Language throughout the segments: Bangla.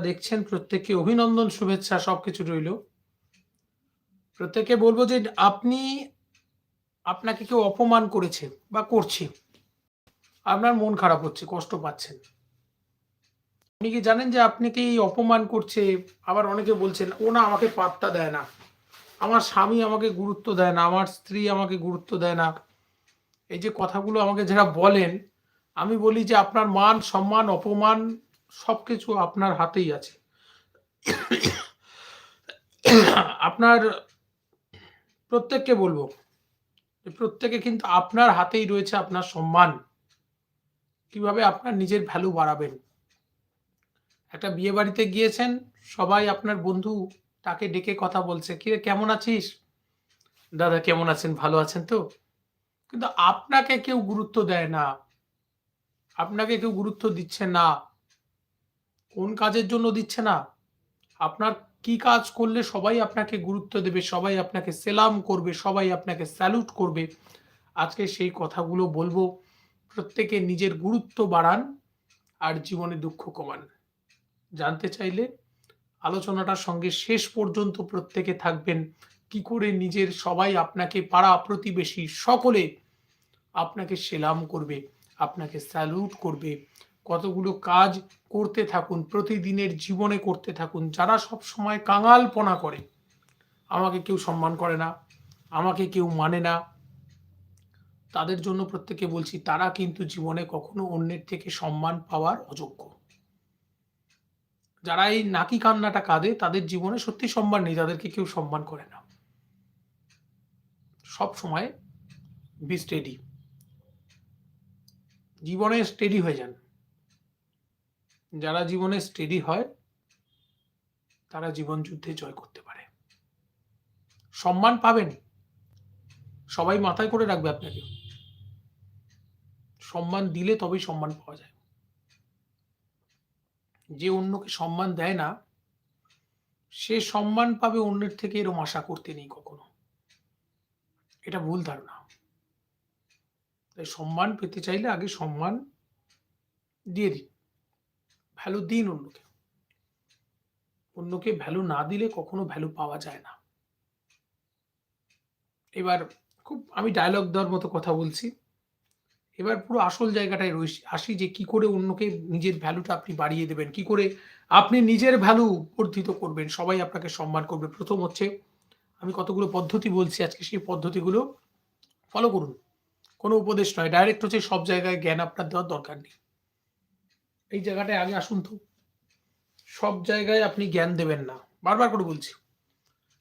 দেখছেন, প্রত্যেককে অভিনন্দন, শুভেচ্ছা, সবকিছু রইল। প্রত্যেককে বলব যে আপনি, আপনাকে কেউ অপমান করেছে বা করছে, আপনার মন খারাপ হচ্ছে, কষ্ট পাচ্ছেন। আপনি কি জানেন যে আপনাকে এই অপমান করছে? আবার অনেকে বলছেন, ও না, আমাকে পাত্তা দেয় না। আমার স্বামী আমাকে গুরুত্ব দেয় না, আমার স্ত্রী আমাকে গুরুত্ব দেয় না। এই যে কথাগুলো আমাকে যারা বলেন, আমি বলি যে আপনার মান সম্মান, অপমান সবকিছু আপনার হাতেই আছে। আপনার, প্রত্যেককে বলব প্রত্যেকে কিন্তু আপনার হাতেই রয়েছে আপনার সম্মান। কীভাবে আপনার নিজের ভ্যালু বাড়াবেন। একটা বিয়ে বাড়িতে গিয়েছেন, সবাই আপনার বন্ধু, তাকে ডেকে কথা বলছে, কি কেমন আছিস? দাদা, কেমন আছেন? ভালো আছেন তো? কিন্তু আপনাকে কেউ গুরুত্ব দেয় না। আপনাকে কেউ গুরুত্ব দিচ্ছে না। কোন কাজের জন্য দিচ্ছে না? আপনার কি কাজ করলে সবাই আপনাকে গুরুত্ব দেবে, সবাই আপনাকে সেলাম করবে, সবাই আপনাকে স্যালুট করবে? আজকে সেই কথাগুলো বলব, প্রত্যেকে নিজের গুরুত্ব বাড়ান আর জীবনে দুঃখ কমান। জানতে চাইলে আলোচনাটার সঙ্গে শেষ পর্যন্ত প্রত্যেকে থাকবেন। কি করে নিজের সবাই আপনাকে, পাড়া প্রতিবেশী সকলে আপনাকে সেলাম করবে, আপনাকে স্যালুট করবে কতগুলো কাজ করতে থাকুন, প্রতিদিনের জীবনে করতে থাকুন। যারা সব সময় কাঙালপনা করে, আমাকে কেউ সম্মান করে না, আমাকে কেউ মানে না, তাদের জন্য প্রত্যেকে বলছি, তারা কিন্তু জীবনে কখনো অন্যের থেকে সম্মান পাওয়ার অযোগ্য। যারা এই নাকি কান্নাটা কাঁদে, তাদের জীবনে সত্যি সম্মান নেই, তাদেরকে কেউ সম্মান করে না। সব সময় বি স্টেডি জীবনে স্টেডি হয়ে যান। যারা জীবনে স্টেডি হয়, তারা জীবন যুদ্ধে জয় করতে পারে। সম্মান পাবেন। সবাই মাথায় করে রাখবে আপনাকে। সম্মান দিলে তবেই সম্মান পাওয়া যায়। যে অন্যকে সম্মান দেয় না, সে সম্মান পাবে অন্যের থেকে এরম আশা করতে নেই কখনো। এটা ভুল ধারণা। তাই সম্মান পেতে চাইলে আগে সম্মান দিয়ে দিন। ভ্যালু দিন অন্যকে। অন্যকে ভ্যালু না দিলে কখনো ভ্যালু পাওয়া যায় না। এবার খুব আমি ডায়লগ দেওয়ার মতো কথা বলছি। এবার পুরো আসল জায়গাটায় রয়েছি আসি যে কি করে অন্যকে নিজের ভ্যালুটা আপনি বাড়িয়ে দেবেন, কি করে আপনি নিজের ভ্যালু বর্ধিত করবেন, সবাই আপনাকে সম্মান করবে। প্রথম হচ্ছে, আমি কতগুলো পদ্ধতি বলছি আজকে, সেই পদ্ধতিগুলো ফলো করুন। কোনো উপদেশ নয় ডাইরেক্ট হচ্ছে সব জায়গায় জ্ঞান আপনার দেওয়ার দরকার নেই। এই জায়গাটায় আগে আসুন তো। সব জায়গায় আপনি জ্ঞান দেবেন না। বারবার করে বলছি,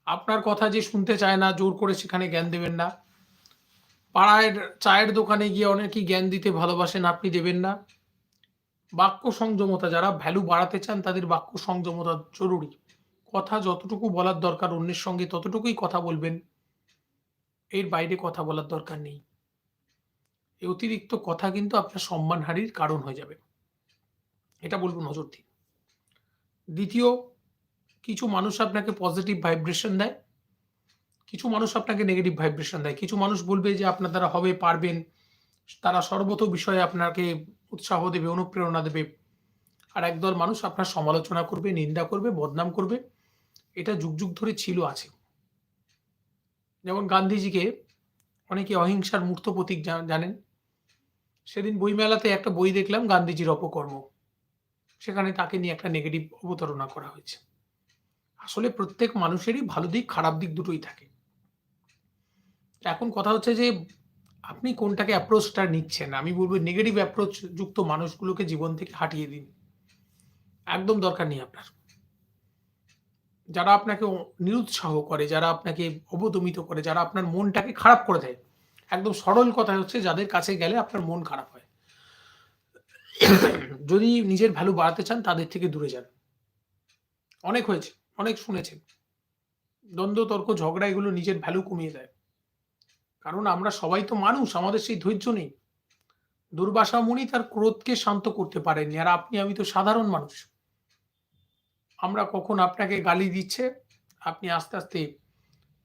আপনার কথা যে শুনতে চায় না, জোর করে সেখানে জ্ঞান দেবেন না। পাড়ায় চায়ের দোকানে গিয়ে অনেকেই জ্ঞান দিতে ভালোবাসেন, আপনি দেবেন না। বাক্য সংযমতা, যারা ভ্যালু বাড়াতে চান, তাদের বাক্য সংযমতা জরুরি। কথা যতটুকু বলার দরকার, অন্যের সঙ্গে ততটুকুই কথা বলবেন। এর বাইরে কথা বলার দরকার নেই। এই অতিরিক্ত কথা কিন্তু আপনার সম্মানহারির কারণ হয়ে যাবে। এটা বলব নজর দিন দ্বিতীয়, কিছু মানুষ আপনাকে পজিটিভ ভাইব্রেশন দেয়, কিছু মানুষ আপনাকে নেগেটিভ ভাইব্রেশন দেয়। কিছু মানুষ বলবে যে আপনার দ্বারা হবে, পারবেন, তারা সর্বত বিষয়ে আপনাকে উৎসাহ দেবে, অনুপ্রেরণা দেবে। আর একদল মানুষ আপনার সমালোচনা করবে, নিন্দা করবে, বদনাম করবে। এটা যুগ যুগ ধরে ছিল, আছে। যেমন গান্ধীজিকে অনেকে অহিংসার মূর্ত প্রতীক জানেন। সেদিন বইমেলাতে একটা বই দেখলাম, গান্ধীজির অপকর্ম। সেখানে তাকে নিয়ে একটা নেগেটিভ অবতারণা করা হয়েছে। আসলে প্রত্যেক মানুষেরই ভালো দিক, খারাপ দিক দুটোই থাকে। এখন কথা হচ্ছে যে, আপনি কোনটাকে অ্যাপ্রোচটা নিচ্ছেন? আমি বলব নেগেটিভ অ্যাপ্রোচ যুক্ত মানুষগুলোকে জীবন থেকে হাঁটিয়ে দিন। একদম দরকার নেই আপনার। যারা আপনাকে নিরুৎসাহ করে, যারা আপনাকে অবদমিত করে, যারা আপনার মনটাকে খারাপ করে দেয়, একদম সরল কথা হচ্ছে যাদের কাছে গেলে আপনার মন খারাপ হয়। যদি নিজের ভ্যালু বাড়াতে চান, তাদের থেকে দূরে যান। অনেক হয়েছে, অনেক শুনেছেন। দ্বন্দ্ব, তর্ক, ঝগড়া, এগুলো নিজের ভ্যালু কমিয়ে দেয়। কারণ আমরা সবাই তো মানুষ, আমাদের সেই ধৈর্য নেই। দুর্বাসা তার ক্রোধকে শান্ত করতে পারেননি। আর আপনি, আমি তো সাধারণ মানুষ। আমরা কখন আপনাকে গালি দিচ্ছে, আপনি আস্তে আস্তে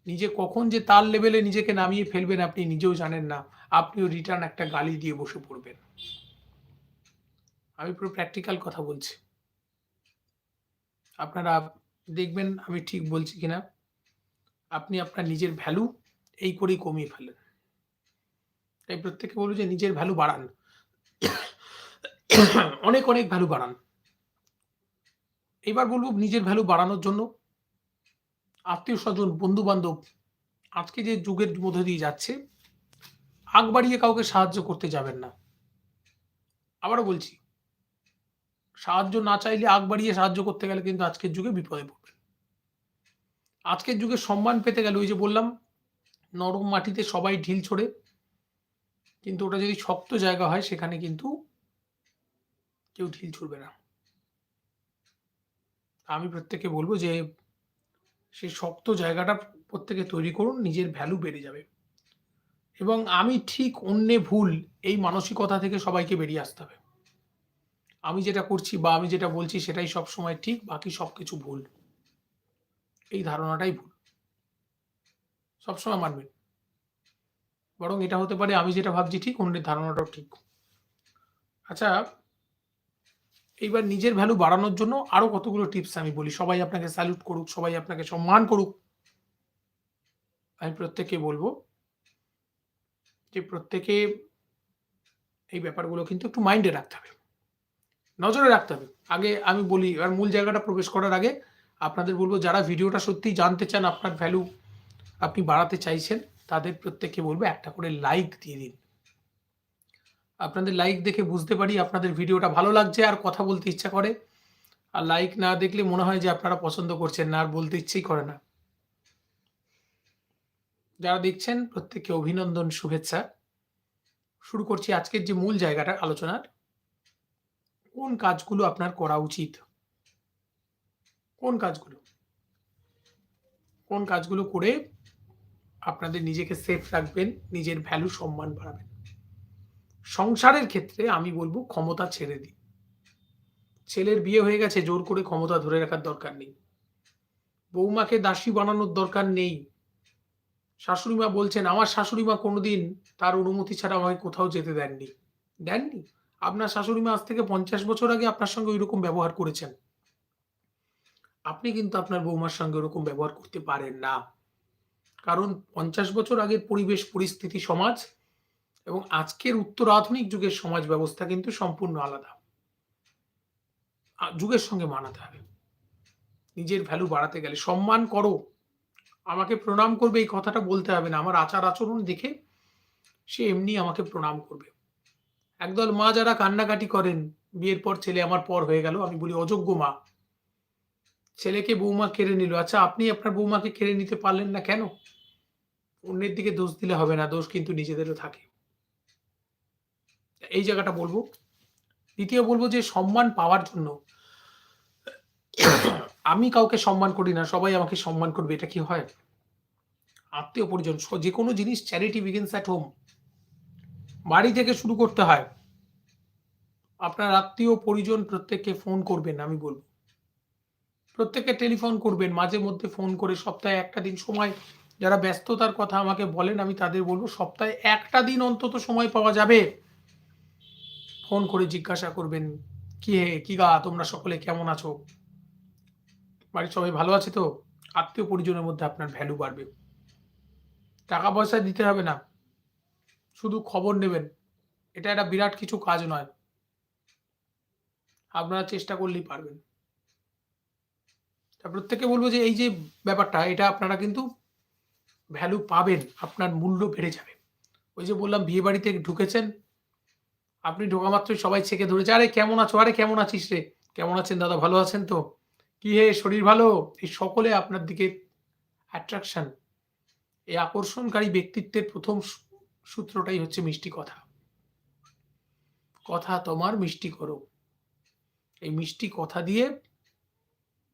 নিজে কখন যে তার লেভেলে নিজেকে নামিয়ে ফেলবেন, আপনি নিজেও জানেন না। আপনিও রিটার্ন একটা গালি দিয়ে বসে পড়বেন। আমি পুরো প্র্যাকটিক্যাল কথা বলছি। আপনারা দেখবেন আমি ঠিক বলছি কিনা। আপনি আপনার নিজের ভ্যালু এই করেই কমিয়ে ফেলেন তাই প্রত্যেকে বলব যে নিজের ভ্যালু বাড়ান। অনেক অনেক ভ্যালু বাড়ান। এবার বলব নিজের ভ্যালু বাড়ানোর জন্য আত্মীয় স্বজন বন্ধু বান্ধব আজকে যে যুগের মধ্যে দিয়ে যাচ্ছে, আগ বাড়িয়ে কাউকে সাহায্য করতে যাবেন না। আবারও বলছি সাহায্য না চাইলে আগ বাড়িয়ে সাহায্য করতে গেলে কিন্তু আজকের যুগে বিপদে পড়বেন আজকের যুগে সম্মান পেতে গেলে ওই যে বললাম, নরম মাটিতে সবাই ঢিল ছোড়ে, কিন্তু ওটা যদি শক্ত জায়গা হয়, সেখানে কিন্তু কেউ ঢিল ছুড়বে না। আমি প্রত্যেককে বলব যে সেই শক্ত জায়গাটা প্রত্যেকে তৈরি করুন, নিজের ভ্যালু বেড়ে যাবে। এবং আমি ঠিক অন্যে ভুল, এই মানসিকতা থেকে সবাইকে বেরিয়ে আসতে হবে। আমি যেটা করছি বা আমি যেটা বলছি সেটাই সব সময় ঠিক, বাকি সব কিছু ভুল। এই ধারণাটাই ভুল। সবসময় মানবেন। বরং এটা হতে পারে আমি যেটা ভাবছি ঠিক, অন্যের ধারণাটাও ঠিক। আচ্ছা এইবার নিজের ভ্যালু বাড়ানোর জন্য আরও কতগুলো টিপস আমি বলি। সবাই আপনাকে স্যালুট করুক, সবাই আপনাকে সম্মান করুক। আমি প্রত্যেককে বলব যে প্রত্যেকে এই ব্যাপারগুলো কিন্তু একটু মাইন্ডে রাখতে হবে। নজরে রাখতে হবে। আগে আমি বলি, এবার মূল জায়গাটা প্রবেশ করার আগে আপনাদের বলব, যারা ভিডিওটা সত্যিই জানতে চান আপনার ভ্যালু আপনি বাড়াতে চাইছেন, তাদের প্রত্যেককে বলব একটা করে লাইক দিয়ে দিন। আপনাদের লাইক দেখে বুঝতে পারি আপনাদের ভিডিওটা ভালো লাগছে আর কথা বলতে ইচ্ছা করে। আর লাইক না দেখলে মনে হয় যে আপনারা পছন্দ করছেন না, আর বলতে ইচ্ছেই করে না। যারা দেখছেন, প্রত্যেককে অভিনন্দন, শুভেচ্ছা। শুরু করছি আজকের যে মূল জায়গাটা আলোচনার। কোন কাজগুলো আপনার করা উচিত? কোন কাজগুলো? কোন কাজগুলো করে আপনাদের নিজেকে সেফ রাখবেন, নিজের ভ্যালু সম্মান বাড়াবেন? সংসারের ক্ষেত্রে আমি বলব ক্ষমতা ছেড়ে দিন। ছেলের বিয়ে হয়ে গেছে, জোর করে ক্ষমতা ধরে রাখার দরকার নেই। বৌমাকে দাসী বানানোর দরকার নেই। শাশুড়িমা বলছেন, আমার শাশুড়িমা কোনোদিন তার অনুমতি ছাড়া আমাকে কোথাও যেতে দেননি। দেননি? আপনার শাশুড়ি মা আজ থেকে পঞ্চাশ বছর আগে আপনার সঙ্গে ওইরকম ব্যবহার করেছেন। আপনি কিন্তু আপনার বৌমার সঙ্গে ওরকম ব্যবহার করতে পারেন না। কারণ পঞ্চাশ বছর আগের পরিবেশ, পরিস্থিতি, সমাজ এবং আজকের উত্তর আধুনিক যুগের সমাজ ব্যবস্থা কিন্তু সম্পূর্ণ আলাদা। যুগের সঙ্গে মানাতে হবে। নিজের ভ্যালু বাড়াতে গেলে সম্মান করো। আমাকে প্রণাম করবে এই কথাটা বলতে হবে না। আমার আচার আচরণ দেখে সে এমনি আমাকে প্রণাম করবে। একদল মা যারা কান্নাকাটি করেন, বিয়ের পর ছেলে আমার পর হয়ে গেল, আমি বলি অযোগ্য মা। ছেলেকে বৌমা কেড়ে নিল। আচ্ছা আপনি আপনার বৌমাকে কেড়ে নিতে পারলেন না কেন? অন্যের দিকে দোষ দিলে হবে না, দোষ কিন্তু নিজেদেরও থাকে। এই জায়গাটা বলব। দ্বিতীয় বলব যে সম্মান পাওয়ার জন্য। আমি কাউকে সম্মান করি না, সবাই আমাকে সম্মান করবে, এটা কি হয়? আত্মীয় পরিজন যে কোনো জিনিস চ্যারিটি বিগিনস অ্যাট হোম বাড়ি থেকে শুরু করতে হয়। আপনার আত্মীয় পরিজন প্রত্যেককে ফোন করবেন, আমি বলব। প্রত্যেককে টেলিফোন করবেন, মাঝে মধ্যে ফোন করে সপ্তাহে একটা দিন সময়। যারা ব্যস্ততার কথা আমাকে বলেন, আমি তাদের বলব সপ্তাহে একটা দিন অন্তত সময় পাওয়া যাবে। ফোন করে জিজ্ঞাসা করবেন, কি হে, কি গা, তোমরা সকলে কেমন আছো? বাড়ির সবাই ভালো আছে তো? আত্মীয় পরিজনের মধ্যে আপনার ভ্যালু বাড়বে। টাকা পয়সা দিতে হবে না। শুধু খবর নেবেন। এটা একটা বিরাট কিছু কাজ নয়। আপনারা চেষ্টা করলেই পারবেন। প্রত্যেকে বলব যে এই যে ব্যাপারটা, এটা আপনারা কিন্তু ভ্যালু পাবেন, আপনার মূল্য বেড়ে যাবে। ওই যে বললাম, বিয়ে বাড়িতে ঢুকেছেন, আপনি ঢোকা মাত্রই সবাই ছেকে ধরেছে, আরে কেমন আছো? আরে কেমন আছিস রে? কেমন আছেন দাদা? ভালো আছেন তো? কি হে? শরীর ভালো? এই সকলে আপনার দিকে অ্যাট্রাকশন এই আকর্ষণকারী ব্যক্তিত্বের প্রথম সূত্রটাই হচ্ছে মিষ্টি কথা। কথা তোমার মিষ্টি করো এই মিষ্টি কথা দিয়ে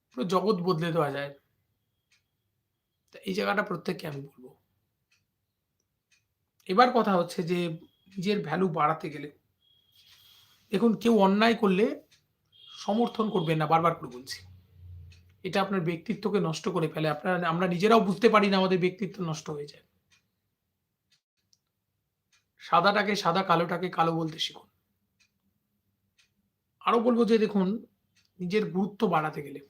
পুরো জগৎ বদলে দেওয়া যায়। তা এই জায়গাটা প্রত্যেককে আমি বলব। এবার কথা হচ্ছে যে নিজের ভ্যালু বাড়াতে গেলে, দেখুন কেউ অন্যায় করলে সমর্থন করবেন না, বারবার করে বলছি। এটা আপনার ব্যক্তিত্বকে নষ্ট করে ফেলে। আপনার, আমরা নিজেরাও বুঝতে পারি না আমাদের ব্যক্তিত্ব নষ্ট হয়ে যায়। সাদাটাকে সাদা, কালোটাকে কালো বলতে শিখুন। আরও বলব যে দেখুন, নিজের গুরুত্ব বাড়াতে গেলে।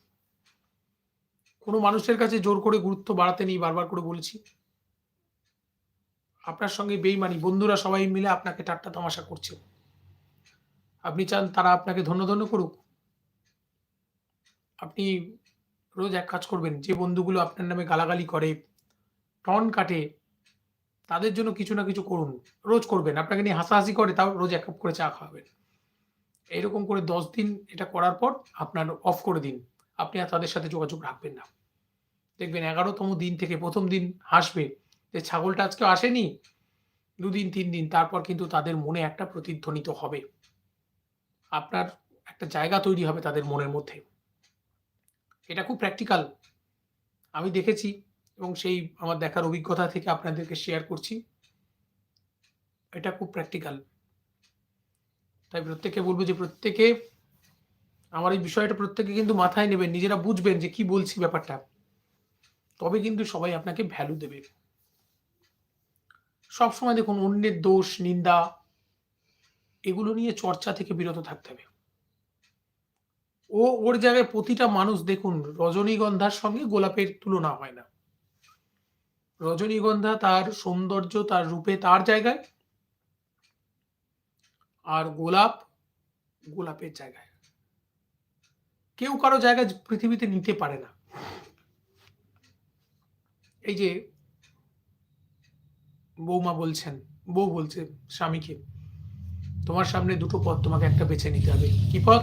কোনো মানুষের কাছে জোর করে গুরুত্ব বাড়াতে নেই, বারবার করে বলছি। আপনার সঙ্গে বেইমানি, বন্ধুরা সবাই মিলে আপনাকে ঠাট্টা তামাশা করছে। আপনি চান তারা আপনাকে ধন্য ধন্য করুক। আপনি রোজ এক কাজ করবেন, যে বন্ধুগুলো আপনার নামে গালাগালি করে, টন কাটে তাদের জন্য কিছু না কিছু করুন। রোজ করবেন। আপনাকে নিয়ে হাসাহাসি করে, তাও রোজ এক কাপ করে চা খাওয়াবেন। এরকম করে দশ দিন এটা করার পর আপনার অফ করে দিন। আপনি আর তাদের সাথে যোগাযোগ রাখবেন না। দেখবেন এগারোতম দিন থেকে প্রথম দিন হাসবে যে ছাগলটা আজকে আসেনি, দুদিন, তিন দিন, তারপর কিন্তু তাদের মনে একটা প্রতিধ্বনিত হবে। আপনার একটা জায়গা তৈরি হবে তাদের মনের মধ্যে। এটা খুব প্র্যাকটিক্যাল আমি দেখেছি এবং সেই আমার দেখার অভিজ্ঞতা থেকে আপনাদেরকে শেয়ার করছি। এটা খুব প্র্যাকটিক্যাল তাই প্রত্যেকে বলব যে প্রত্যেকে আমার এই বিষয়টা প্রত্যেকে কিন্তু মাথায় নেবেন, নিজেরা বুঝবেন যে কি বলছি ব্যাপারটা। তবে কিন্তু সবাই আপনাকে ভ্যালু দেবে। সবসময় দেখুন, অন্যের দোষ, নিন্দা, এগুলো নিয়ে চর্চা থেকে বিরত থাকতে হবে। ও, ওর জায়গায় প্রতিটা মানুষ দেখুন, রজনীগন্ধার সঙ্গে গোলাপের তুলনা হয় না। রজনীগন্ধা তার সৌন্দর্য, তার রূপে, তার জায়গায়। আর গোলাপ, গোলাপের জায়গায়। কেউ কারও জায়গায় পৃথিবীতে নিতে পারে না। এই যে বৌমা বলছেন, বউ বলছে, স্বামীকে, তোমার সামনে দুটো পথ তোমাকে একটা বেছে নিতে হবে। কি পথ?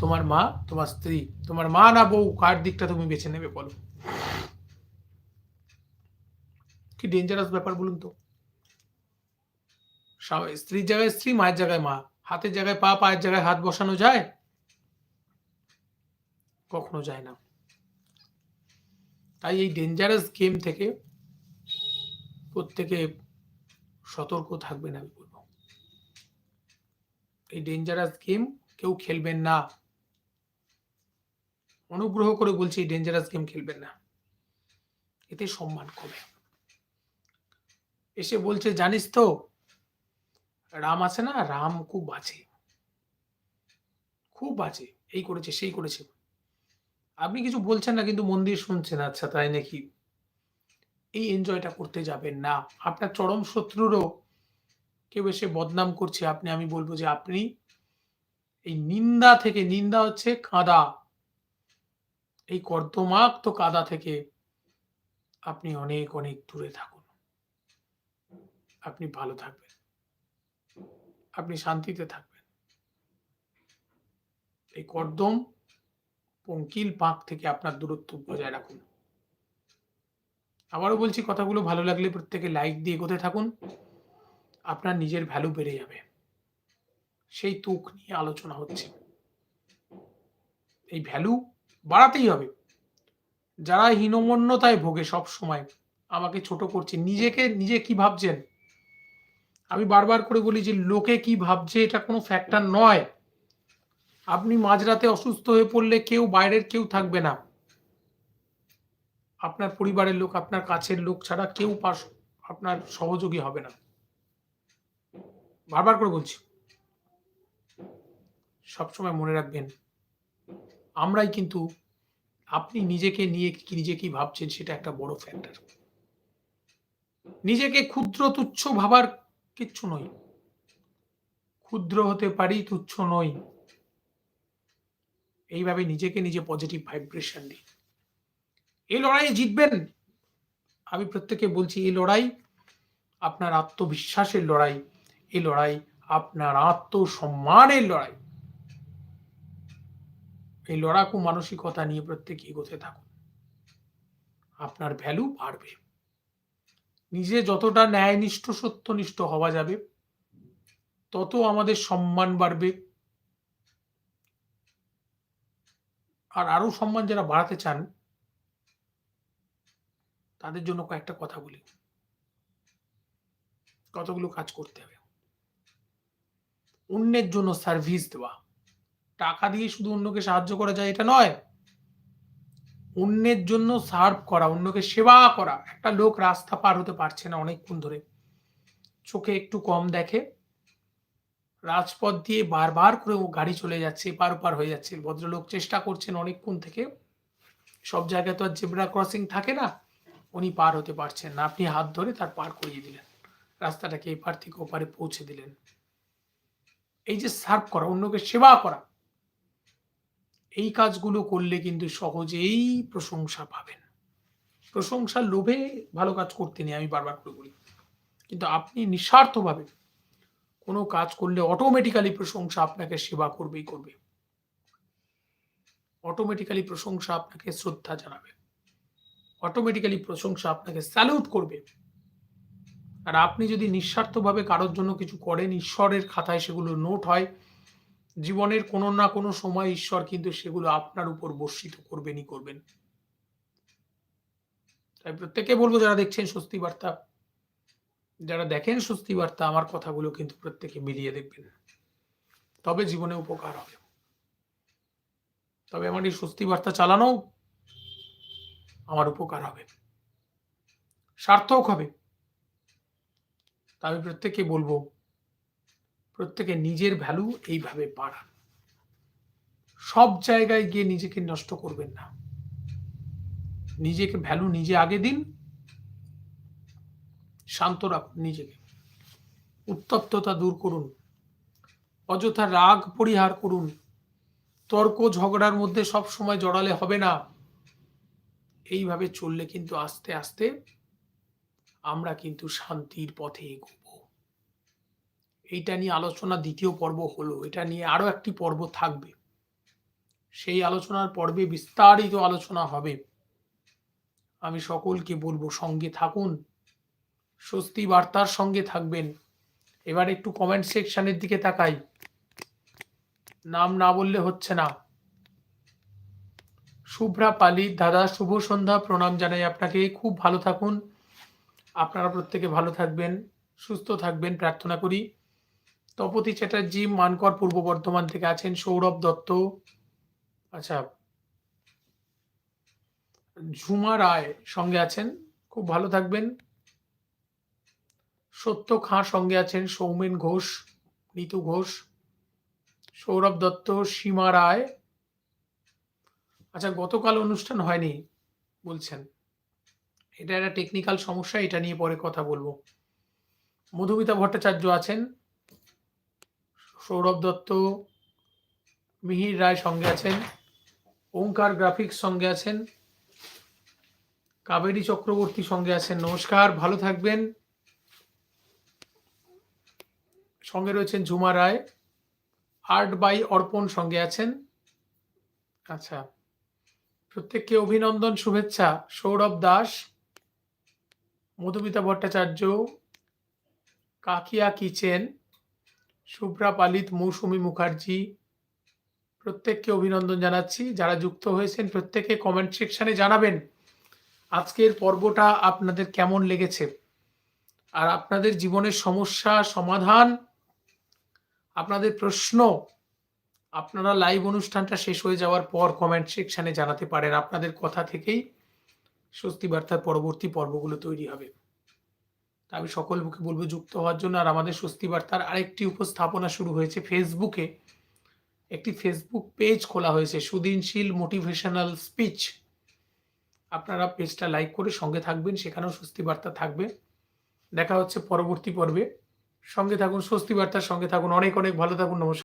তোমার মা, তোমার স্ত্রী। তোমার মা না বউ, কার দিকটা তুমি বেছে নেবে বলো? কি ডেঞ্জারাস ব্যাপার বলুন তো? স্ত্রীর জায়গায় স্ত্রী, মায়ের জায়গায় মা। হাতের জায়গায় পা, পায়ের জায়গায় হাত বসানো যায়? কখনো যায় না। তাই এই ডেঞ্জারাস গেম থেকে প্রত্যেকে সতর্ক থাকবেন আমি বলব। এই ডেঞ্জারাস গেম কেউ খেলবেন না। অনুগ্রহ করে বলছি, এই ডেঞ্জারাস গেম খেলবেন না। এতে সম্মান কমে। এসে বলছে, জানিস তো, রাম আছে না? রাম খুব বাজে। খুব বাজে। এই করেছে, সেই করেছে। আপনি কিছু বলছেন না, কিন্তু মন দিয়ে শুনছেন আচ্ছা তাই নাকি? এই এনজয়টা করতে যাবেন না। আপনার চরম শত্রুরও কেউ এসে বদনাম করছে। আপনি, আমি বলব যে আপনি এই নিন্দা থেকে, নিন্দা হচ্ছে কাদা। এই কর্দমাক্ত কাদা থেকে আপনি অনেক অনেক দূরে থাকুন। আপনি ভালো থাকবেন। আপনি শান্তিতে থাকবেন। এই কর্দম পঙ্কিল পাক থেকে আপনার দূরত্ব বজায় রাখুন। আবারও বলছি, কথাগুলো ভালো লাগলে প্রত্যেকে লাইক দিয়ে এগোতে থাকুন। আপনার নিজের ভ্যালু বেড়ে যাবে। সেই তুক নিয়ে আলোচনা হচ্ছে। এই ভ্যালু বাড়াতেই হবে। যারা হীনমন্যতায় ভোগে সব সময় আমাকে ছোট করছে। নিজেকে, নিজে কি ভাবছেন? আমি বারবার করে বলি যে লোকে কি ভাবছে, এটা কোনো ফ্যাক্টর নয়। আপনি মাঝরাতে অসুস্থ হয়ে পড়লে কেউ বাইরের কেউ থাকবে না। আপনার পরিবারের লোক, আপনার কাছের লোক ছাড়া কেউ পাশ, আপনার সহযোগী হবে না। বারবার করে বলছি। সবসময় মনে রাখবেন, আমরাই কিন্তু আপনি নিজেকে নিয়ে কি নিজে কি ভাবছেন সেটা একটা বড় ফ্যাক্টর নিজেকে ক্ষুদ্র তুচ্ছ ভাবার কিচ্ছু নই ক্ষুদ্র হতে পারি, তুচ্ছ নই। এইভাবে নিজেকে নিজে পজিটিভ ভাইব্রেশন দিই। এই লড়াইয়ে জিতবেন? আমি প্রত্যেকে বলছি, এই লড়াই আপনার আত্মবিশ্বাসের লড়াই, এই লড়াই আপনার আত্মসম্মানের লড়াই। এই লড়াকু মানসিকতা নিয়ে প্রত্যেকে এগোতে থাকুন। আপনার ভ্যালু বাড়বে। নিজে যতটা ন্যায়নিষ্ঠ, সত্যনিষ্ঠ হওয়া যাবে, তত আমাদের সম্মান বাড়বে। আর আরও সম্মান যারা বাড়াতে চান, তাদের জন্য কয়েকটা কথা বলি। কতগুলো কাজ করতে হবে। অন্যের জন্য সার্ভিস দেওয়া। টাকা দিয়ে শুধু অন্যকে সাহায্য করা যায় এটা নয় অন্যের জন্য সার্ভ করা, অন্যকে সেবা করা, একটা লোক রাস্তা পার হতে পারছে না অনেকক্ষণ ধরে। চোখে একটু কম দেখে, রাজপথ দিয়ে বারবার করে ও গাড়ি চলে যাচ্ছে পার পার হয়ে যাচ্ছে। ভদ্রলোক চেষ্টা করছেন অনেকক্ষণ থেকে। সব জায়গায় তো আর জেব্রা ক্রসিং থাকে না, উনি পার হতে পারছেন না। আপনি হাত ধরে তার পার করিয়ে দিলেন। রাস্তাটাকে এপার থেকে ওপারে পৌঁছে দিলেন। এই যে সার্ভ করা, অন্যকে সেবা করা এই কাজগুলো করলে কিন্তু সহজেই প্রশংসা পাবেন। প্রশংসার লোভে ভালো কাজ করতে নেই, আমি বারবার করে বলি। কিন্তু আপনি নিঃস্বার্থভাবে কোনো কাজ করলে অটোমেটিক্যালি প্রশংসা আপনাকে সেবা করবেই করবে। অটোমেটিক্যালি প্রশংসা আপনাকে শ্রদ্ধা জানাবে। অটোমেটিক্যালি প্রশংসা আপনাকে স্যালুট করবে। আর আপনি যদি নিঃস্বার্থভাবে কারোর জন্য কিছু করেন, ঈশ্বরের খাতায় সেগুলো নোট হয় জীবনের কোনো না কোনো সময় ঈশ্বর কিন্তু সেগুলো আপনার উপর বর্ষিত করবেনই করবেন। তাই প্রত্যেকে বলব, যারা দেখছেন স্বস্তি বার্তা, যারা দেখেন স্বস্তি বার্তা, আমার কথাগুলো কিন্তু প্রত্যেকে মিলিয়ে দেখবেন। তবে জীবনে উপকার হবে। তবে আমার এই স্বস্তি বার্তা চালানো আমার উপকার হবে। সার্থক হবে। তা আমি প্রত্যেককে বলব প্রত্যেকে নিজের ভ্যালু এইভাবে বাড়ান। সব জায়গায় গিয়ে নিজেকে নষ্ট করবেন না। নিজেকে ভ্যালু নিজে আগে দিন, শান্ত রাখুন নিজেকে। উত্তপ্ততা দূর করুন। অযথা রাগ পরিহার করুন। তর্ক ঝগড়ার মধ্যে সব সময় জড়ালে হবে না। এইভাবে চললে কিন্তু আস্তে আস্তে আমরা কিন্তু শান্তির পথে এগোব। এইটা নিয়ে আলোচনা দ্বিতীয় পর্ব হলো। এটা নিয়ে আরও একটি পর্ব থাকবে। সেই আলোচনার পর্বে বিস্তারিত আলোচনা হবে। আমি সকলকে বলব, সঙ্গে থাকুন। স্বস্তি বার্তার সঙ্গে থাকবেন। এবার একটু কমেন্ট সেকশনের দিকে তাকাই। নাম না বললে হচ্ছে না। শুভ্রা পালি, দাদা, শুভ সন্ধ্যা, প্রণাম জানাই আপনাকে। খুব ভালো থাকুন। আপনারা প্রত্যেকে ভালো থাকবেন, সুস্থ থাকবেন। প্রার্থনা করি। তপতি চ্যাটার্জি মানকর পূর্ব বর্ধমান থেকে আছেন সৌরভ দত্ত। আচ্ছা ঝুমা রায় সঙ্গে আছেন, খুব ভালো থাকবেন। সত্য খাঁ সঙ্গে আছেন সৌমেন ঘোষ, নিতু ঘোষ, সৌরভ দত্ত, সীমা রায়। আচ্ছা গতকাল অনুষ্ঠান হয়নি বলছেন। এটা একটা টেকনিক্যাল সমস্যা, এটা নিয়ে পরে কথা বলব। মধুমিতা ভট্টাচার্য আছেন সৌরভ দত্ত, মিহির রায় সঙ্গে আছেন, ওঙ্কার গ্রাফিক্স সঙ্গে আছেন, কাবেরী চক্রবর্তী সঙ্গে আছেন। নমস্কার, ভালো থাকবেন। সঙ্গে রয়েছেন ঝুমা রায়, আর্ট বাই অর্পণ সঙ্গে আছেন। আচ্ছা প্রত্যেককে অভিনন্দন, শুভেচ্ছা। সৌরভ দাস, মধুমিতা ভট্টাচার্য, কাকিয়া কিচেন। শুভ্রা পালিত মৌসুমি মুখার্জি। প্রত্যেককে অভিনন্দন জানাচ্ছি। যারা যুক্ত হয়েছেন প্রত্যেকে কমেন্ট সেকশনে জানাবেন। আজকের পর্বটা আপনাদের কেমন লেগেছে? আর আপনাদের জীবনের সমস্যা, সমাধান, আপনাদের প্রশ্ন, আপনারা লাইভ অনুষ্ঠানটা শেষ হয়ে যাওয়ার পর কমেন্ট সেকশানে জানাতে পারেন। আপনাদের কথা থেকেই স্বস্তি বার্তার পরবর্তী পর্বগুলো তৈরি হবে। তা সকল বুকে বলব যুক্ত হওয়ার জন্য। আর আমাদের স্বস্তি বার্তার আরেকটি উপস্থাপনা শুরু হয়েছে ফেসবুকে। একটি ফেসবুক পেজ খোলা হয়েছে, সুদিনশীল মোটিভেশনাল স্পিচ। আপনারা পেজটা লাইক করে সঙ্গে থাকবেন, সেখানেও স্বস্তি বার্তা থাকবে। দেখা হচ্ছে পরবর্তী পর্বে। সঙ্গে থাকুন, স্বস্তি বার্তার সঙ্গে থাকুন। অনেক অনেক ভালো থাকুন, নমস্কার।